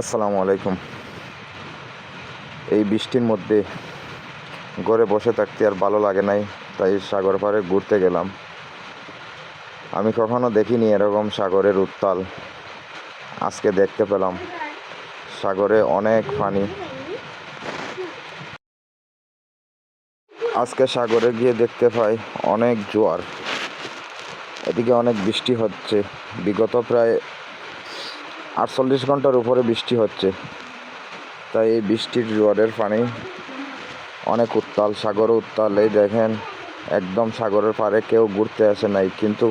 আসসালামু আলাইকুম। এই বৃষ্টির মধ্যে ঘরে বসে থাকতে আর ভালো লাগে নাই, তাই সাগর পাড়ে ঘুরতে গেলাম। আমি কখনো দেখিনি এরকম সাগরের উত্তাল। আজকে দেখতে পেলাম সাগরে অনেক পানি। আজকে সাগরে গিয়ে দেখতে পাই অনেক জোয়ার। এদিকে অনেক বৃষ্টি হচ্ছে। বিগত প্রায় আটচল্লিশ ঘণ্টার উপরে বৃষ্টি হচ্ছে। তাই এই বৃষ্টির জোয়ারের পানি অনেক উত্তাল সাগর উত্তাল। এই দেখেন, একদম সাগরের পাড়ে কেউ ঘুরতে আসে নাই। কিন্তু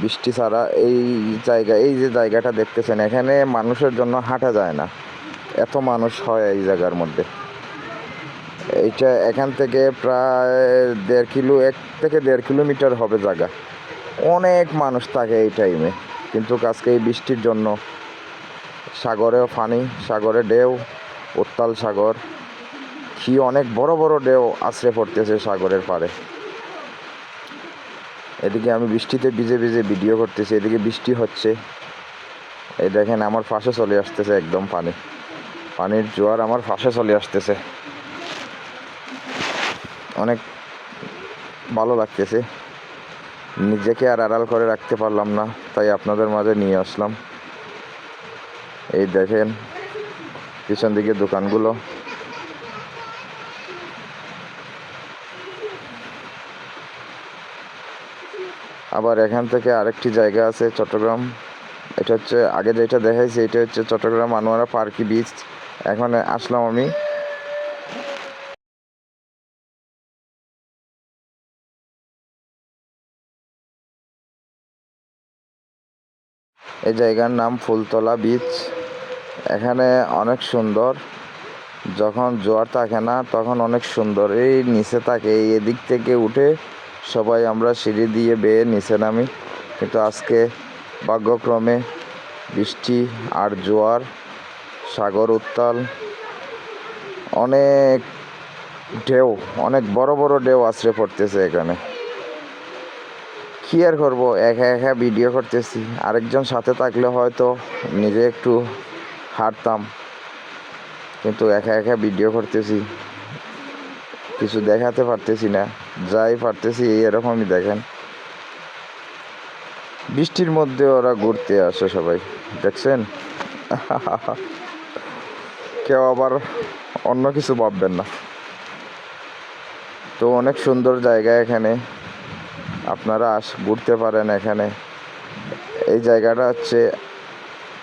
বৃষ্টি ছাড়া এই জায়গা, এই যে জায়গাটা দেখতেছেন, এখানে মানুষের জন্য হাঁটা যায় না। এত মানুষ হয় এই জায়গার মধ্যে। এইটা এখান থেকে প্রায় দেড় কিলো, এক থেকে দেড় কিলোমিটার হবে জায়গা। অনেক মানুষ থাকে এই টাইমে কিন্তু আজকে এই বৃষ্টির জন্য সাগরেও পানি, সাগরে ঢেউ, উত্তাল সাগর। কি অনেক বড় বড় ঢেউ আশ্রে পড়তেছে সাগরের পাড়ে। এদিকে আমি বৃষ্টিতে ভিজে ভিজে ভিডিও করতেছি, এদিকে বৃষ্টি হচ্ছে। এই দেখেন আমার পাশে চলে আসতেছে একদম পানি। পানির জোয়ার আমার পাশে চলে আসতেছে। অনেক ভালো লাগতেছে। নিজেকে আর আড়াল করে রাখতে পারলাম না, তাই আপনাদের মাঝে নিয়ে আসলাম। এই দেখেন, পিছন দিকে দোকানগুলো। আবার এখান থেকে আরেকটি জায়গা আছে, চট্টগ্রাম। এটা হচ্ছে, আগে যেটা দেখাইছি, এটা হচ্ছে চট্টগ্রাম আনোয়ারা পার্কি বিচ। এখন আসলাম আমি। এই জায়গার নাম ফুলতলা বিচ। এখানে অনেক সুন্দর। যখন জোয়ার থাকে না, তখন অনেক সুন্দর। এই নিচে থাকে এদিক থেকে উঠে সবাই আমরা সিঁড়ি দিয়ে বেয়ে নিচে নামি। কিন্তু আজকে ভাগ্যক্রমে বৃষ্টি আর জোয়ার, সাগর উত্তাল, অনেক ঢেউ, অনেক বড় বড় ঢেউ আছড়ে পড়তেছে এখানে। কি আর করব? একা একা ভিডিও করতেছি। আরেকজন সাথে থাকলে হয়তো নিজে একটু হাঁটতাম কিন্তু একা একা ভিডিও করতেছি। কিছু দেখাতে পারতেছি না। যাই পারতেছি, এই এরকমই দেখেন। বৃষ্টির মধ্যে ওরা ঘুরতে আসে সবাই, দেখছেন? কেউ আবার অন্য কিছু ভাববেন না। তো অনেক সুন্দর জায়গা এখানে। আপনারা আস, ঘুরতে পারেন এখানে। এই জায়গাটা হচ্ছে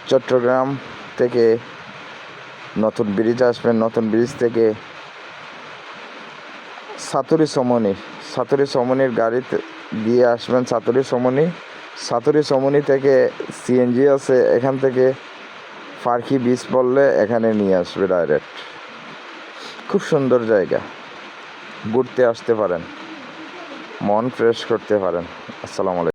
চট্টগ্রাম থেকে, নতুন ব্রিজ আসবেন নতুন ব্রিজ থেকে সাতুরি সমনি, সাতুরি সমনির গাড়িতে দিয়ে আসবেন সাতুরি সমনি। সাতুরি সমনি থেকে সিএনজি আছে, এখান থেকে ফার্কি বিচ বললে এখানে নিয়ে আসবে ডাইরেক্ট খুব সুন্দর জায়গা, ঘুরতে আসতে পারেন, মন ফ্রেশ করতে পারেন। আসসালামু আলাইকুম।